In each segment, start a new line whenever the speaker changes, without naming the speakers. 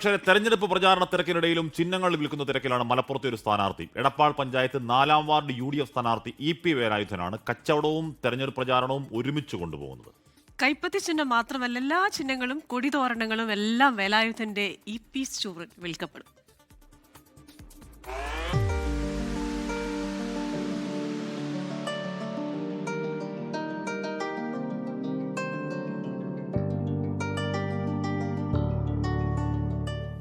പക്ഷേ തെരഞ്ഞെടുപ്പ് പ്രചാരണ തിരക്കിനിടയിലും ചിഹ്നങ്ങൾ വിൽക്കുന്ന തിരക്കിലാണ് മലപ്പുറത്തെ ഒരു സ്ഥാനാർത്ഥി. എടപ്പാൾ പഞ്ചായത്ത് നാലാം വാർഡ് യു ഡി എഫ് സ്ഥാനാർത്ഥി ഇ പി വേലായുധനാണ് കച്ചവടവും തെരഞ്ഞെടുപ്പ് പ്രചാരണവും ഒരുമിച്ച് കൊണ്ടുപോകുന്നത്.
കൈപ്പത്തി ചിഹ്നം മാത്രമല്ല എല്ലാ ചിഹ്നങ്ങളും കൊടിതോരണങ്ങളും എല്ലാം വേലായുധന്റെ ഇ പി സ്റ്റോറിൽ വിൽക്കപ്പെടും.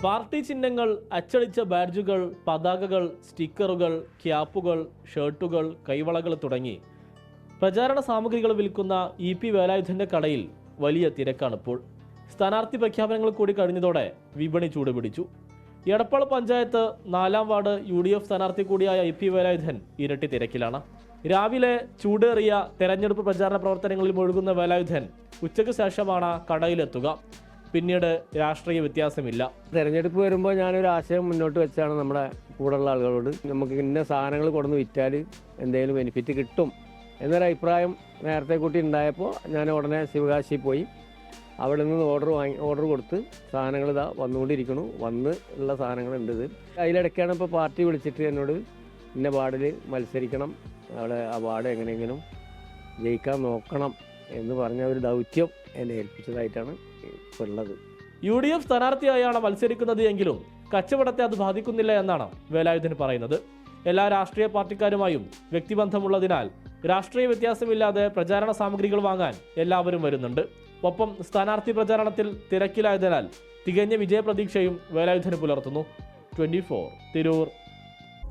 പാർട്ടി ചിഹ്നങ്ങൾ അച്ചടിച്ച ബാഡ്ജുകൾ പതാകകൾ സ്റ്റിക്കറുകൾ ക്യാപ്പുകൾ ഷർട്ടുകൾ കൈവളകൾ തുടങ്ങി. പ്രചാരണ സാമഗ്രികൾ വിൽക്കുന്ന ഇ പി വേലായുധന്റെ കടയിൽ വലിയ തിരക്കാണിപ്പോൾ സ്ഥാനാർത്ഥി പ്രഖ്യാപനങ്ങൾ കൂടി കഴിഞ്ഞതോടെ വിപണി ചൂടുപിടിച്ചു. എടപ്പാൾ പഞ്ചായത്ത് നാലാം വാർഡ് യു ഡി എഫ് സ്ഥാനാർത്ഥി കൂടിയായ ഇ പി വേലായുധൻ ഇരട്ടി തിരക്കിലാണ്. രാവിലെ ചൂടേറിയ തെരഞ്ഞെടുപ്പ് പ്രചാരണ പ്രവർത്തനങ്ങളിൽ മുഴുകുന്ന വേലായുധൻ ഉച്ചയ്ക്ക് ശേഷമാണ് കടയിലെത്തുക. പിന്നീട് രാഷ്ട്രീയ വ്യത്യാസമില്ല.
തെരഞ്ഞെടുപ്പ് വരുമ്പോൾ ഞാനൊരു ആശയം മുന്നോട്ട് വെച്ചാണ് നമ്മുടെ കൂടെയുള്ള ആളുകളോട്. നമുക്ക് ഇന്ന സാധനങ്ങൾ കൊടുന്ന് വിറ്റാൽ എന്തെങ്കിലും ബെനിഫിറ്റ് കിട്ടും എന്നൊരു അഭിപ്രായം നേരത്തെ കൂട്ടി ഉണ്ടായപ്പോൾ ഞാൻ ഉടനെ ശിവകാശി പോയി. അവിടെ നിന്ന് ഓർഡർ വാങ്ങി ഓർഡർ കൊടുത്ത് സാധനങ്ങൾ ഇതാ വന്നുകൊണ്ടിരിക്കണു വന്ന് ഉള്ള സാധനങ്ങളുണ്ട് ഇത്. അതിലിടയ്ക്കാണ് ഇപ്പോൾ പാർട്ടി വിളിച്ചിട്ട് എന്നോട് ഇന്ന വാർഡിൽ മത്സരിക്കണം അവിടെ ആ വാർഡ് എങ്ങനെയെങ്കിലും ജയിക്കാൻ നോക്കണം എന്ന് പറഞ്ഞ ഒരു ദൗത്യം എന്നെ ഏൽപ്പിച്ചതായിട്ടാണ് ഉള്ളത്.
യു ഡി എഫ് സ്ഥാനാർത്ഥിയായാണ് മത്സരിക്കുന്നത് എങ്കിലും കച്ചവടത്തെ അത് ബാധിക്കുന്നില്ല എന്നാണ് വേലായുധൻ പറയുന്നത്. എല്ലാ രാഷ്ട്രീയ പാർട്ടിക്കാരുമായും വ്യക്തിബന്ധമുള്ളതിനാൽ രാഷ്ട്രീയ വ്യത്യാസമില്ലാതെ പ്രചാരണ സാമഗ്രികൾ വാങ്ങാൻ എല്ലാവരും വരുന്നുണ്ട്. ഒപ്പം സ്ഥാനാർത്ഥി പ്രചാരണത്തിൽ തിരക്കിലായതിനാൽ തികഞ്ഞ വിജയപ്രതീക്ഷയും വേലായുധന് പുലർത്തുന്നു. Twenty four Tirur